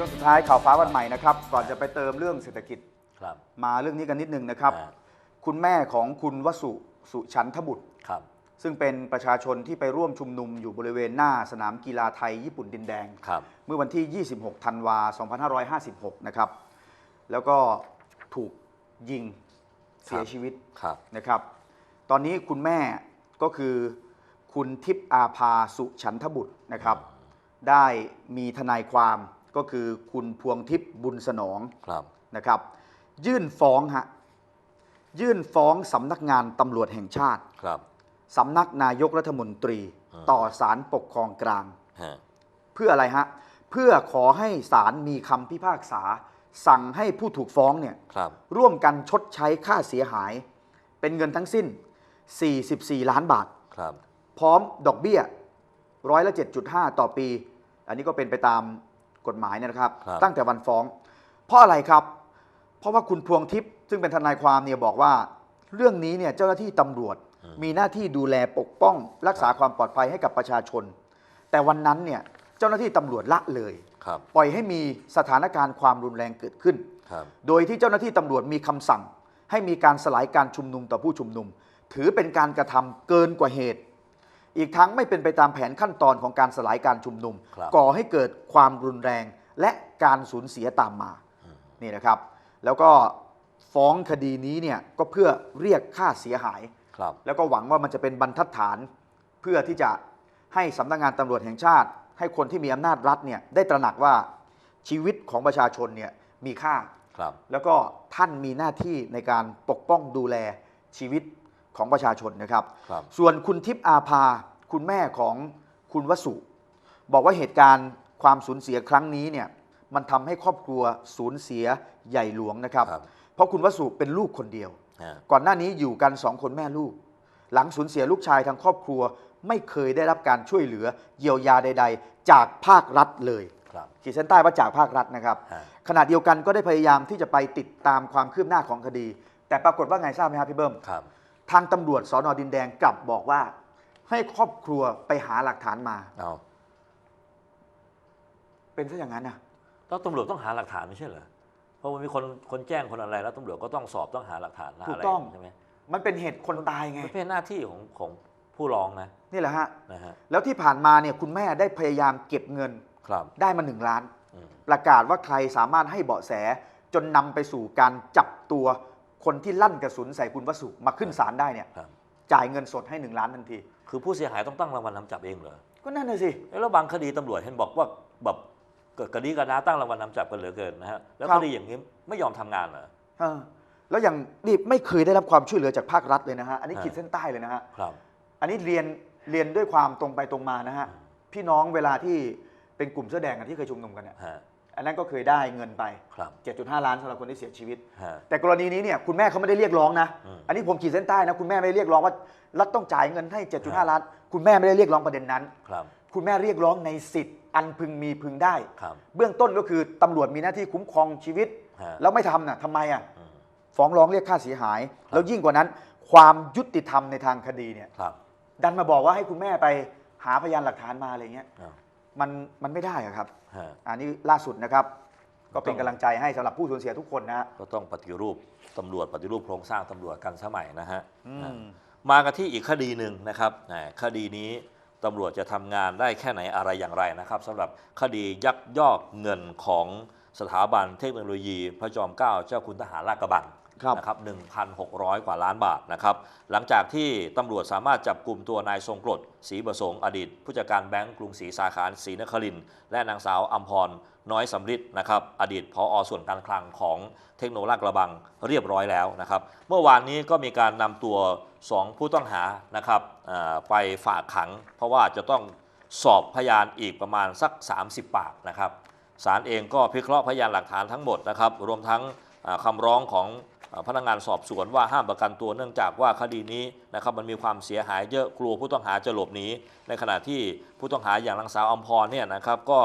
ช่วงสุดท้ายข่าวฟ้าวันใหม่นะครับ ก่อนจะไปเติมเรื่องเศรษฐกิจครับ มาเรื่องนี้กันนิดนึงนะครับ อ่า คุณแม่ของคุณวสุสุชันทบุตร ครับ ซึ่งเป็นประชาชนที่ไปร่วมชุมนุมอยู่บริเวณหน้าสนามกีฬาไทยญี่ปุ่นดินแดง ครับ เมื่อวันที่ 26 ธันวา 2556 นะครับ แล้วก็ถูกยิงเสียชีวิตครับ นะครับ ตอนนี้คุณแม่ก็คือคุณทิพย์อาภาสุฉันทบุตรนะครับ ได้มีทนายความ ก็คือคุณพวงทิพย์บุญสนองครับนะครับ ยื่นฟ้องฮะยื่นฟ้องสำนักงานตำรวจแห่งชาติครับสำนักนายกรัฐมนตรีอืมต่อศาลปกครองกลางฮะเพื่ออะไรฮะ เพื่อขอให้ศาลมีคำพิพากษา สั่งให้ผู้ถูกฟ้องเนี่ยครับร่วมกันชดใช้ค่าเสียหาย เป็นเงินทั้งสิ้น 44 ล้านบาทครับพร้อมดอกเบี้ยร้อยละ 7.5 ต่อปี อันนี้ก็เป็นไปตาม กฎหมายเนยนะครับ ครับ ตั้งแต่วันฟ้อง เพราะอะไรครับ เพราะว่าคุณพวงทิพย์ซึ่งเป็นทนายความเนี่ยบอกว่า เรื่องนี้เนี่ยเจ้าหน้าที่ตำรวจ มีหน้าที่ดูแลปกป้อง รักษาความปลอดภัยให้กับประชาชน แต่วันนั้นเนี่ยเจ้าหน้าที่ตำรวจละเลย ครับ ปล่อยให้มีสถานการณ์ความรุนแรงเกิดขึ้น ครับ โดยที่เจ้าหน้าที่ตำรวจมีคำสั่ง ให้มีการสลายการชุมนุมต่อผู้ชุมนุม ถือเป็นการกระทำเกินกว่าเหตุ อีกทั้งไม่เป็นไปตามแผนขั้นตอนของการสลายการชุมนุม ครับก่อให้เกิดความรุนแรงและการสูญเสียตามมานี่นะครับ แล้วก็ฟ้องคดีนี้เนี่ยก็เพื่อเรียกค่าเสียหาย ครับ แล้วก็หวังว่ามันจะเป็นบรรทัดฐานเพื่อที่จะให้สำนักงานตำรวจแห่งชาติ ให้คนที่มีอำนาจรัฐเนี่ยได้ตระหนักว่าชีวิตของประชาชนเนี่ยมีค่า ครับ แล้วก็ท่านมีหน้าที่ในการปกป้องดูแลชีวิต ของประชาชนนะครับ ครับ ส่วนคุณทิพย์อาภา คุณแม่ของคุณวสุ บอกว่าเหตุการณ์ความสูญเสียครั้งนี้เนี่ยมันทำให้ครอบครัวสูญเสียใหญ่หลวงนะครับ ครับ เพราะคุณวสุเป็นลูกคนเดียว ฮะก่อนหน้านี้อยู่กันสองคนแม่ลูก หลังสูญเสียลูกชายทางครอบครัว ไม่เคยได้รับการช่วยเหลือเยียวยาใด ๆ จากภาครัฐเลย ครับ ขีดเส้นใต้ว่าจากภาครัฐนะครับ ฮะ ขณะเดียวกันก็ได้พยายามที่จะไปติดตามความคืบหน้าของคดี แต่ปรากฏว่าไงทราบไหมครับพี่เบิ้ม ครับ ทางตำรวจสอนอดินแดงกลับบอกว่า ให้ครอบครัวไปหาหลักฐานมา เอาเป็นซะอย่างนั้นนะแล้วตำรวจต้องหาหลักฐานไม่ใช่เหรอเพราะว่ามีคนคนแจ้งคนอะไรแล้วตำรวจก็ต้องสอบต้องหาหลักฐานหาถูอะกไรต้อง ใช่ไหมมันเป็นเหตุคนตายไงไม่เป็นหน้าที่ของของผู้ร้องนะนี่แหละฮะ นะฮะแล้วที่ผ่านมาเนี่ยคุณแม่ได้พยายามเก็บเงินครับได้มาหนึ่งล้าน อืมประกาศว่าใครสามารถให้เบาะแสจนนำไปสู่การจับตัว คนที่ลั่นกระสุนใส่คุณวสุมาขึ้นศาลได้เนี่ยครับ จ่ายเงินสดให้หนึ่งล้านทันที คือผู้เสียหายต้องตั้งรางวัลนำจับเองเหรอ ก็นั่นน่ะสิเอ๊ะแล้วบางคดีตำรวจเห็นบอกว่าแบบเกิดคดีกันนะตั้งรางวัลนำจับกันเหลือเกินนะฮะ แล้วครัคบ ดีอย่างนี้ไม่ยอมทำงานเหรอ เออแล้วอย่างนี่ไม่เคยได้รับความช่วยเหลือจากภาครัฐเลยนะฮะ อันนี้ฮะขีดเส้นใต้เลยนะฮะ ครับ อันนี้เรียนเรียนด้วยความตรงไปตรงมานะฮะ พี่น้องเวลาที่เป็นกลุ่มเสื้อแดงกันที่เคยชุมนุมกันเนี่ย ฮะ อันนั้นก็เคยได้เงินไป ครับ 7.5 ล้านสำหรับคนที่เสียชีวิต ฮะ แต่กรณีนี้เนี่ยคุณแม่เขาไม่ได้เรียกร้องนะ อืม อันนี้ผมขีดเส้นใต้นะคุณแม่ไม่ได้เรียกร้องว่ารัฐต้องจ่ายเงินให้ 7.5 ล้าน คุณแม่ไม่ได้เรียกร้องประเด็นนั้น ครับ คุณแม่เรียกร้องในสิทธิ์ อันพึงมีพึงได้ ครับ เบื้องต้นก็คือตำรวจมีหน้าที่คุ้มครองชีวิต ฮะ แล้วไม่ทำน่ะทำไมอะอืม ฟ้องร้องเรียกค่าเสียหายแล้วยิ่งกว่านั้น ความยุติธรรมในทางคดีเนี่ยครับดันมาบอกว่าให้คุณแม่ไปหาพยานหลักฐานมาอะไรเงี้ย อ้าว มันมันไม่ได้อะครับ ฮะอันนี้ล่าสุดนะครับ ก็เป็นต้องกำลังใจให้สำหรับผู้สูญเสียทุกคนนะฮะก็ต้องปฏิรูปตำรวจปฏิรูปโครงสร้างตำรวจกันสมัยนะฮะอืม นะมากันที่อีกคดีหนึ่งนะครับนะคดีนี้ตำรวจจะทำงานได้แค่ไหนอะไรอย่างไรนะครับสำหรับคดียักยอกเงินของสถาบันเทคโนโลยี พระจอมเกล้าเจ้าคุณทหารลาดกระบัง ครับ นะครับ 1,600 กว่าล้านบาทนะครับ หลังจากที่ตำรวจสามารถจับกลุ่มตัวนายทรงกรดศรีประสงค์อดีต ผู้จัดการแบงก์กรุงศรีสาขาศรีนครินทร์และนางสาวอัมพรน้อยสำริดนะครับ อดีตผออส่วนการคลังของเทคโนโลยีกระบังเรียบร้อยแล้วนะครับ เมื่อวานนี้ก็มีการนำตัว 2 ผู้ต้องหานะครับอ่าไปฝากขัง เพราะว่าจะต้องสอบพยานอีกประมาณสัก 30 ปากนะครับ ศาลเองก็พิเคราะห์พยานหลักฐานทั้งหมดนะครับ รวมทั้งอ่าคำร้องของ พนักงานสอบสวนว่าห้ามประกันตัวเนื่องจากว่าคดีนี้นะครับมันมีความเสียหายเยอะกลัวผู้ต้องหาจะหลบหนีในขณะที่ผู้ต้องหาอย่างนางสาวอมพรเนี่ยนะครับก็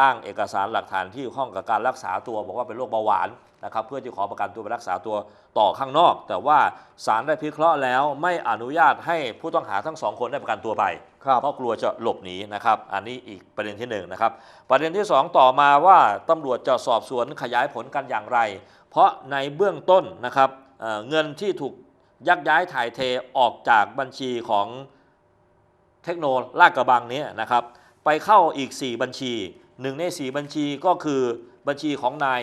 อ้างเอกสารหลักฐานที่เกี่ยวข้องกับการรักษาตัวบอกว่าเป็นโรคเบาหวานนะครับเพื่อที่ขอประกันตัวไปรักษาตัวต่อข้างนอก แต่ว่าศาลได้พิเคราะห์แล้วไม่อนุญาตให้ผู้ต้องหาทั้งสองคนได้ประกันตัวไปครับเพราะกลัวจะหลบหนีนะครับ อันนี้อีกประเด็นที่หนึ่งนะครับประเด็นที่สองต่อมาว่าตำรวจจะสอบสวนขยายผลกันอย่างไร เพราะในเบื้องต้นนะครับเเงินที่ถูกยักย้ายถ่ายเทออกจากบัญชีของเทคโนลาดกระบังนี้นะครับ ไปเข้าอีก 4 บัญชีหนึ่งใน 4 บัญชีก็คือบัญชีของนาย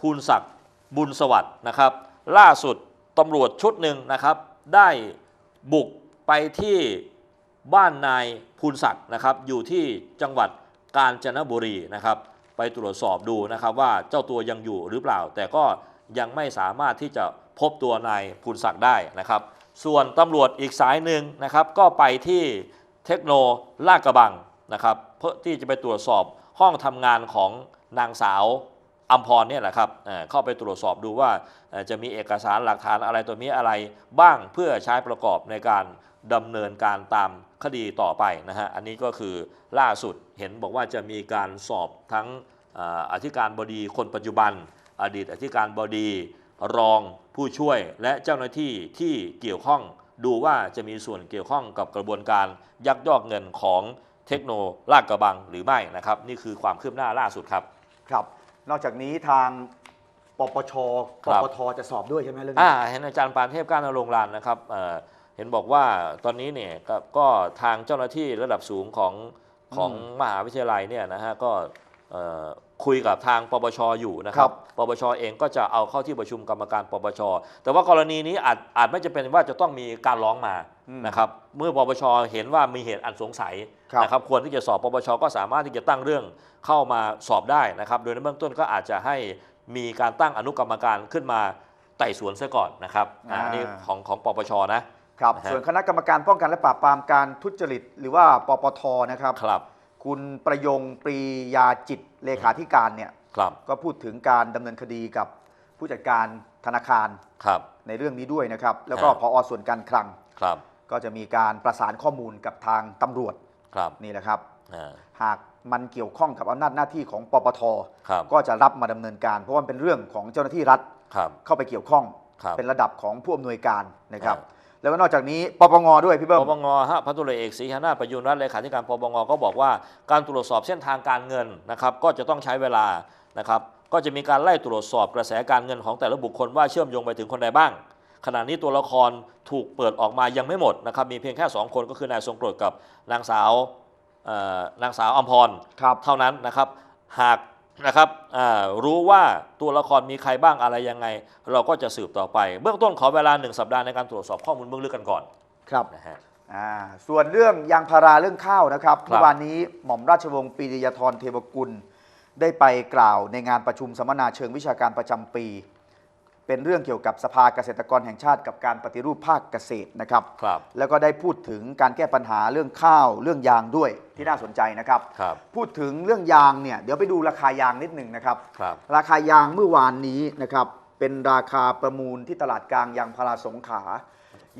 ภูลศักดิ์บุญสวัสด์นะครับ ล่าสุดตำรวจชุดหนึ่งนะครับ ได้บุกไปที่บ้านนายภูลศักดิ์นะครับ อยู่ที่จังหวัดกาญจนบุรีนะครับ ไปตรวจสอบดูนะครับว่าเจ้าตัวยังอยู่หรือเปล่า แต่ก็ยังไม่สามารถที่จะพบตัวนายภูลศักดิ์ได้นะครับ ส่วนตำรวจอีกสายหนึ่งนะครับก็ไปที่เทคโนลาดกระบังนะครับเพื่อที่จะไปตรวจสอบห้องทำงานของนางสาวอัมพรเนี่ยแหละครับเข้าไปตรวจสอบดูว่าจะมีเอกสารหลักฐานอะไรตัวนี้อะไรบ้างเพื่อใช้ประกอบในการ ดำเนินการตามคดีต่อไปนะฮะอันนี้ก็คือล่าสุดเห็นบอกว่าจะมีการสอบทั้งเอ่ออธิการบดีคนปัจจุบัน อดีตอธิการบดีรองผู้ช่วยและเจ้าหน้าที่ที่เกี่ยวข้องดูว่าจะมีส่วนเกี่ยวข้องกับกระบวนการยักยอกเงินของเทคโนลาดกระบังหรือไม่นะครับ นี่คือความคืบหน้าล่าสุดครับ ครับ นอกจากนี้ทางปปชคปรับปทจะสอบด้วยใช่ไหมเรื่องอ่านี้เห็นอาจารย์ปานเทพก้านรงรานนะครับ เอ่อเห็นบอกว่าตอนนี้เนี่ยกก็ทางเจ้าหน้าที่ระดับสูงของของมหาวิทยาลัยเนี่ยนะฮะก็เอ่อคุยกับทางปปชอยู่นะครับ ปปชเองก็จะเอาเข้าที่ประชุมกรรมการปปช แต่ว่ากรณีนี้อาจอาจไม่จำเป็นว่าจะต้องมีการร้องมาอืมนะครับ เมื่อปปชเห็นว่ามีเหตุอันสงสัยครับนะครับ ควรที่จะสอบปปชก็สามารถที่จะตั้งเรื่องเข้ามาสอบได้นะครับ โดยในเบื้องต้นก็อาจจะให้มีการตั้งอนุกรรมการขึ้นมาไต่สวนซะก่อนนะครับอ่าอันนี้ของของปปชนะ ครับ นะฮะ ส่วนคณะกรรมการป้องกันและปราบปรามการทุจริต หรือว่าปปทนะครับ ครับคุณประยงปรียาจิตเลขาธิการเนี่ยครับก็พูดถึงการดำเนินคดีกับผู้จัดการธนาคารครับ ในเรื่องนี้ด้วยนะครับ แล้วก็ฮะพอส่วนการคลัง ครับก็จะมีการประสานข้อมูลกับทางตำรวจครับนี่แหละครับ อ่าหากมันเกี่ยวข้องกับอำนาจหน้าที่ของปปท ครับก็จะรับมาดำเนินการ เพราะว่ามันเป็นเรื่องของเจ้าหน้าที่รัฐครับ เข้าไปเกี่ยวข้อง ครับเป็นระดับของผู้อำนวยการนะครับครับ แล้วก็นอกจากนี้ปปงด้วยพี่เบิ้ปมปงฮะพันตุเรเอกศรีหนาถประยุนรัตน์เลขาธิการปปงก็บอกว่าการตรวจสอบเส้นทางการเงินนะครับก็จะต้องใช้เวลานะครับก็จะมีการไล่ตรวจสอบกระแสการเงินของแต่ละบุคคลว่าเชื่อมโยงไปถึงคนใดบ้าง ขณะนี้ตัวละครถูกเปิดออกมายังไม่หมดนะครับมีเพียงแค่ 2 คนก็คือนายทรงกรดกับนางสาวเอ่อนางสาวอัมพรครับเท่านั้นนะครับหาก นะครับอ่ารู้ว่าตัวละครมีใครบ้างอะไรยังไง เราก็จะสืบต่อไป เบื้องต้นขอเวลาหนึ่งสัปดาห์ในการตรวจสอบข้อมูลเบื้องลึกกันก่อนครับนะฮะอ่าส่วนเรื่องยางพาราเรื่องข้าวนะครับครับเมื่อวานนี้หม่อมราชวงศ์ปรีดียธรเทวกุล ได้ไปกล่าวในงานประชุมสัมมนาเชิงวิชาการประจำปี เป็นเรื่องเกี่ยวกับสภาเกษตรกรแห่งชาติกับการปฏิรูปภาคเกษตรนะครับ ครับ แล้วก็ได้พูดถึงการแก้ปัญหาเรื่องข้าวเรื่องยางด้วยที่น่าสนใจนะครับ ครับ พูดถึงเรื่องยางเนี่ยเดี๋ยวไปดูราคายางนิดหนึ่งนะครับ ครับ ราคายางเมื่อวานนี้นะครับเป็นราคาประมูลที่ตลาดกลางยางพาราสงขลา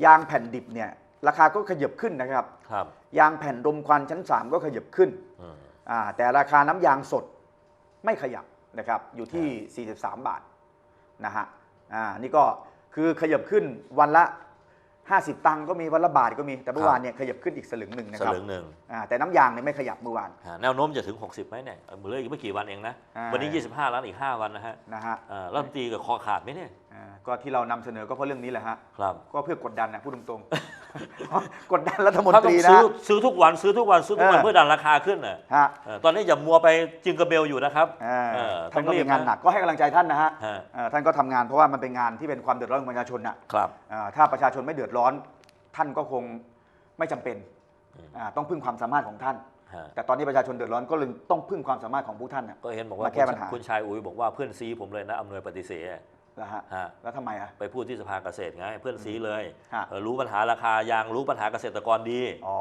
ยางแผ่นดิบเนี่ยราคาก็ขยับขึ้นนะครับ ครับ ยางแผ่นรมควันชั้น 3 ก็ขยับขึ้นอืม อ่าแต่ราคาน้ำยางสดไม่ขยับนะครับอยู่ที่ 43 บาทนะฮะ อ่านี่ก็คือขยับขึ้นวันละ 50 ตังค์ก็มีวันละบาทก็มี แต่เมื่อวานเนี่ยขยับขึ้นอีกสลึงหนึ่งนะสครับลึงหนึ่งอ่าแต่น้ำยางเนี่ยไม่ขยับเมื่อวาน ฮะแนวโน้มจะถึง 60ไหมเนี่ยเออเหลืออีกไม่กี่วันเองนะ อ่า วันนี้ 25แล้วอีก 5 วันนะฮะนะฮะเอ่อรัฐมนตรีกับคอขาดไหมเนี่ยอ่าก็ที่เรานำเสนอก็เพราะเรื่องนี้แหละฮะ ครับ ก็เพื่อกดดันนะพูดตรงๆ กดดันรัฐมนถ้าตต้อรีงนะ ซื้อซื้อทุกวันซื้อทุกวันซื้อทุกวันเออ เพื่อดันราคาขึ้นน่ะฮะเออตอนนี้อย่ามัวไปจิงกระเบลอยู่นะครับอ่าเออท่านก็ต้องรีมีบงานนะหนักก็ให้กำลังใจท่านนะฮะฮะเอ่อท่านก็ทำงานเพราะว่ามันเป็นงานที่เป็นความเดือดร้อนของประชาชนน่ะครับอ่าถ้าประชาชนไม่เดือดร้อน ท่านก็คงไม่จำเป็นอืม อ่าต้องพึ่งความสามารถของท่าน ฮะแต่ตอนนี้ประชาชนเดือดร้อนก็เลยต้องพึ่งความสามารถของผู้ท่านน่ะ ก็เห็นบอกว่ามาแก้ปัญหา คุณชายอุ๋ยบอกว่าเพื่อนซีผมเลยนะอำนวยปฏิเสธ นะฮะฮะแล้วทำไมอะ ไปพูดที่สภาเกษตรไงเพื่อนซีเลยฮะ เออรู้ปัญหาราคายางรู้ปัญหาเกษตรกรดี อ๋อ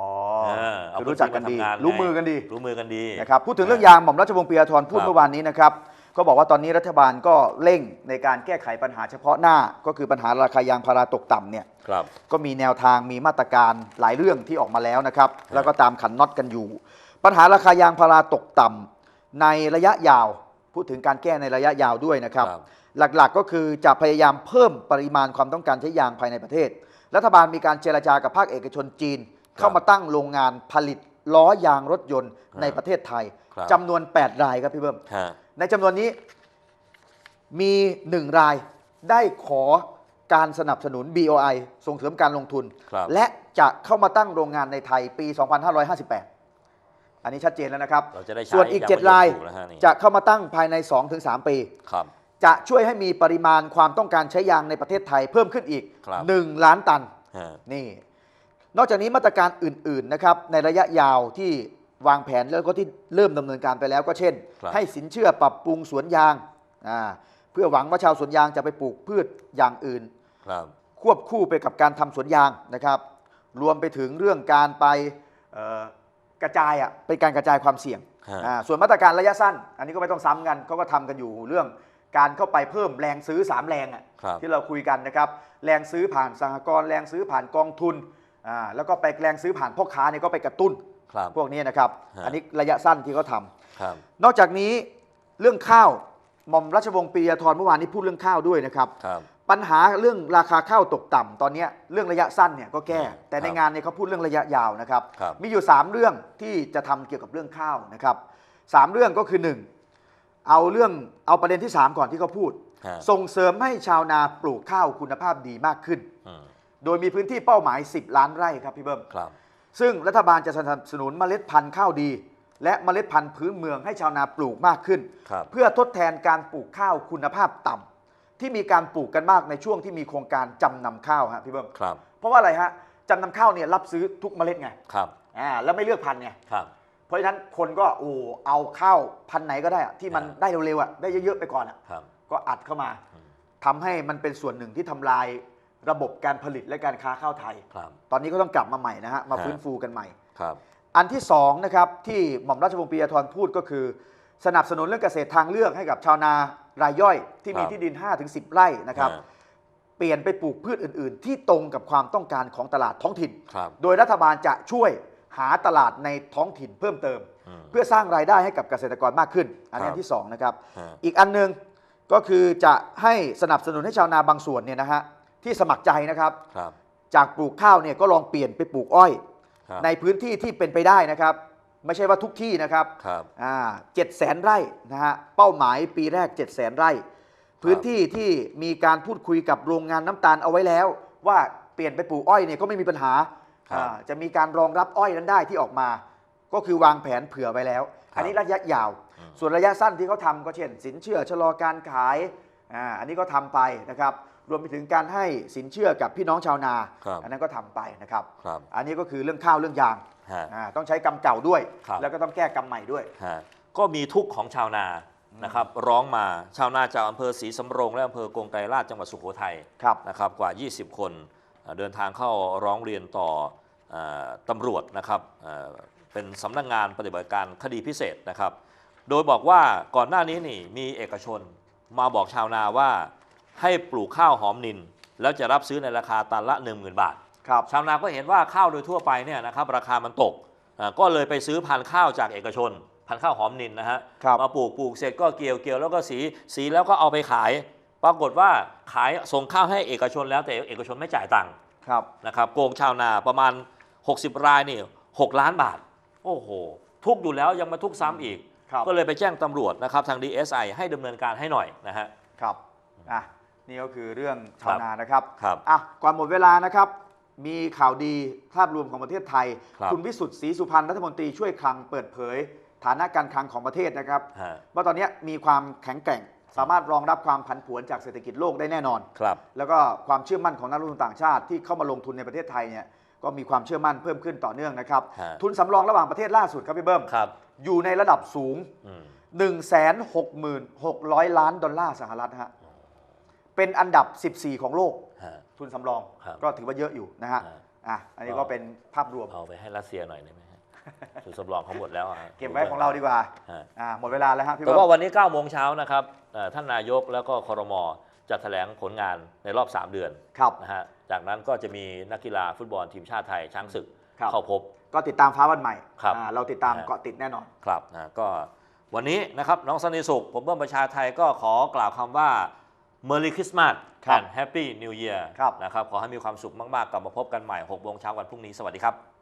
เออเอาคือรู้จักกันดี เพื่อนซีมาทำงานรู้มือกันดี รู้มือกันดี นะครับพูดถึงเรื่องยางหม่อมราชวงศ์ปียธรพูดครับเมื่อวานนี้นะครับ ก็บอกว่าตอนนี้รัฐบาลก็เร่งในการแก้ไขปัญหาเฉพาะหน้า ก็คือปัญหาราคายางพาราตกต่ำเนี่ยครับ ก็มีแนวทางมีมาตรการหลายเรื่องที่ออกมาแล้วนะครับ แล้วก็ตามขันน็อตกันอยู่ ปัญหาราคายางพาราตกต่ำในระยะยาว พูดถึงการแก้ในระยะยาวด้วยนะครับ ครับ หลักๆ ก็คือจะพยายามเพิ่มปริมาณความต้องการใช้ยางภายในประเทศ รัฐบาลมีการเจรจากับภาคเอกชนจีน เข้ามาตั้งโรงงานผลิตล้อยางรถยนต์ในประเทศไทยครับจำนวน 8 รายครับพี่เบิ้มฮะในจำนวนนี้มีหนึ่งรายได้ขอการสนับสนุน BOI ส่งเสริมการลงทุนครับและจะเข้ามาตั้งโรงงานในไทยปี 2558 อันนี้ชัดเจนแล้วนะครับเราจะได้ใช้ส่วนอีกยาง7มะยมรายถูกแล้วฮะนี่จะเข้ามาตั้งภายใน 2-3 ปีครับ จะช่วยให้มีปริมาณความต้องการใช้ยางในประเทศไทยเพิ่มขึ้นอีก ครับ1 ล้านตันฮะ นี่ นอกจากนี้มาตรการอื่นๆนะครับในระยะยาวที่วางแผนแล้วก็ที่เริ่มดำเนินการไปแล้วก็เช่น ครับ ให้สินเชื่อปรับปรุงสวนยางอ่าเพื่อหวังว่าชาวสวนยางจะไปปลูกพืชอย่างอื่น ครับ ควบคู่ไปกับการทำสวนยางนะครับ รวมไปถึงเรื่องการไปเอ่อกระจายอะเป็นการกระจายความเสี่ยงฮะ อ่าส่วนมาตรการระยะสั้น อันนี้ก็ไม่ต้องซ้ำกันเขาก็ทำกันอยู่เรื่อง การเข้าไปเพิ่มแรงซื้อ 3 แรงอะครับที่เราคุยกันนะครับแรงซื้อผ่านสหกรณ์แรงซื้อผ่านกองทุนอ่าแล้วก็ไปแรงซื้อผ่านพ่อค้าเนี่ยก็ไปกระตุ้นครับพวกนี้นะครับ ฮะ อันนี้ระยะสั้นที่เขาทำครับนอกจากนี้เรื่องข้าวหม่อมราชวงศ์ปรียาธรเมื่อวานนี้พูดเรื่องข้าวด้วยนะครับ ครับ ปัญหาเรื่องราคาข้าวตกต่ำตอนเนี้ยเรื่องระยะสั้นเนี่ยก็แก้ครับแต่ในงานเนี่ยเขาพูดเรื่องระยะยาวนะครับ ครับมีอยู่ 3 เรื่องที่จะทำเกี่ยวกับเรื่องข้าวนะครับสามเรื่องก็คือ 1 เอาเรื่องเอาประเด็นที่ 3 ก่อนที่เขาพูด ฮะ ส่งเสริมให้ชาวนาปลูกข้าวคุณภาพดีมากขึ้น อืมโดยมีพื้นที่เป้าหมาย 10 ล้านไร่ครับพี่เบิ้ม ครับ ซึ่งรัฐบาลจะสนับสนุนเมล็ดพันธุ์ข้าวดี และเมล็ดพันธุ์พื้นเมืองให้ชาวนาปลูกมากขึ้น ครับ เพื่อทดแทนการปลูกข้าวคุณภาพต่ำที่มีการปลูกกันมากในช่วงที่มีโครงการจำนำข้าวฮะพี่เบิ้มครับ เพราะว่าอะไรฮะจำนำข้าวเนี่ยรับซื้อทุกเมล็ดไงครับ อ่าแล้วไม่เลือกพันธุ์ไง ครับ เพราะฉะนั้นคนก็โอ้เอาข้าวพันธุ์ไหนก็ได้อะที่มันอ่าได้เร็วๆอะได้เยอะๆไปก่อนอะครับ ก็อัดเข้ามาอืม ทำให้มันเป็นส่วนหนึ่งที่ทำลายระบบการผลิตและการค้าข้าวไทย ครับ ตอนนี้ก็ต้องกลับมาใหม่นะฮะมาฮะ ฟื้นฟูกันใหม่ ครับ อันที่สองนะครับที่หม่อมราชวงศ์ปิยธรพูดก็คือ สนับสนุนเรื่องเกษตรทางเลือกให้กับชาวนารายย่อยที่มีครับ ที่ดิน 5-10 ไร่นะครับฮะเปลี่ยนไปปลูกพืชอื่น ๆ ที่ตรงกับความต้องการของตลาดท้องถิ่น ครับ โดยรัฐบาลจะช่วย หาตลาดในท้องถิ่นเพิ่มเติมอืมเพื่อสร้างรายได้ให้กับเกษตรกรมากขึ้น อันนี้ครับอันที่สองนะครับฮะอีกอันหนึงก็คือจะให้สนับสนุนให้ชาวนาบางส่วนเนี่ยนะฮะที่สมัครใจนะครับครับจากปลูกข้าวเนี่ยก็ลองเปลี่ยนไปปลูกอ้อยครับในพื้นที่ที่เป็นไปได้นะครับ ไม่ใช่ว่าทุกที่นะครับครับอ่าเจ็ดแสนไร่นะฮะเป้าหมายปีแรก7 0 0แสนไร่ พื้นที่ที่มีการพูดคุยกับโรงงานน้ำตาลเอาไว้แล้ว ว่าเปลี่ยนไปปลูกอ้อยเนี่ยก็ไม่มีปัญหาครับอ่า จะมีการรองรับอ้อยนั้นได้ที่ออกมา ก็คือวางแผนเผื่อไว้แล้วครับอันนี้ระยะยาวอืมส่วนระยะสั้นที่เขาทำก็เช่น สินเชื่อชะลอการขายอ่าอันนี้ก็ทำไปนะครับรวมไปถึงการให้สินเชื่อกับพี่น้องชาวนาครับอันนั้นก็ทำไปนะครับครับอันนี้ก็คือเรื่องข้าวเรื่องยางฮะอ่าต้องใช้กรรมเก่าด้วยครับแล้วก็ต้องแก้กรรมใหม่ด้วยฮะก็มีทุกข์ของชาวนานะครับร้องมาชาวนาจากอำเภอศรีสำโรงและอำเภอกงไกรลาชจังหวัดสุโขทัยครับนะครับกว่า 20 คนเอ่อเดินทางเข้าร้องเรียนต่อเออ ตำรวจนะครับเอ่อเป็นสำนักงงานปฏิบัติการคดีพิเศษนะครับ โดยบอกว่าก่อนหน้านี้นี่มีเอกชนมาบอกชาวนาว่าให้ปลูกข้าวหอมนิน แล้วจะรับซื้อในราคาตันละ 10,000 บาทครับชาวนาก็เห็นว่าข้าวโดยทั่วไปเนี่ยนะครับราคามันตกอ่าก็เลยไปซื้อพันธุ์ข้าวจากเอกชน พันธุ์ข้าวหอมนินนะฮะครับมาปลูกปลูกเสร็จก็เกี่ยวเกี่ยวแล้วก็สีสีแล้วก็เอาไปขาย ปรากฏว่าขายส่งข้าวให้เอกชนแล้วแต่เอกชนไม่จ่ายตังค์ครับนะครับโกงชาวนาประมาณ 60 รายนี่6ล้านบาท โอ้โห ทุกข์อยู่แล้วยังมาทุกข์ซ้ำอีกครับก็เลยไปแจ้งตำรวจนะครับทาง DSI ให้ดำเนินการให้หน่อยนะฮะ ครับอะนี่ก็คือเรื่องชาควรับนานะครับครับอะก่อนหมดเวลานะครับ มีข่าวดีภาพรวมของประเทศไทยครับณวิสุทธิ์ศรีสุพรรณรัฐมนตรีช่วยคลังเปิดเผย ฐานะการคลังของประเทศนะครับฮะว่าตอนนี้มีความแข็งแกร่งสามารถรองรับความผันผวนจากเศรษฐกิจโลกได้แน่นอนครับแล้วก็ความเชื่อมั่นของนักลงทุนต่างชาติที่เข้ามาลงทุนในประเทศไทยเนี่ย ก็มีความเชื่อมั่นเพิ่มขึ้นต่อเนื่องนะครับ ฮะ ทุนสำรองระหว่างประเทศล่าสุดครับพี่เบิ้ม ครับอยู่ในระดับสูง อืม166,000 ล้านดอลลาร์สหรัฐฮะ เป็นอันดับ 14 ของโลก ฮะ ทุนสำรอง ครับก็ถือว่าเยอะอยู่นะฮะ ฮะ อะ อันนี้ก็เป็นภาพรวม เอาไปให้รัสเซียหน่อยได้ไหมฮะสุดสำรองเขาหมดแล้วอะฮะเก็บไว้ของเราดีกว่า ฮะ อ่า หมดเวลาแล้วฮะพี่แต่เบิ้ว่ามวันนี้9โมงเช้านะครับเอ่อท่านนายกแล้วก็ครมจะแถลงผลงานในรอบ 3 เดือนครับ นะฮะ จากนั้นก็จะมีนักกีฬาฟุตบอลทีมชาติไทยช้างศึกครับ เข้าพบ ก็ติดตามฟ้าวันใหม่ครับอ่าเราติดตามนะฮะเกาะติดแน่นอน ครับนะก็วันนี้นะครับน้องสันติสุข ผมเบิ้มประชาไทยก็ขอกล่าวคำว่า Merry Christmas ครับ and Happy New Year ครับ นะครับ ขอให้มีความสุขมาก ๆ กลับมาพบกันใหม่6โมงเช้าวันพรุ่งนี้ สวัสดีครับ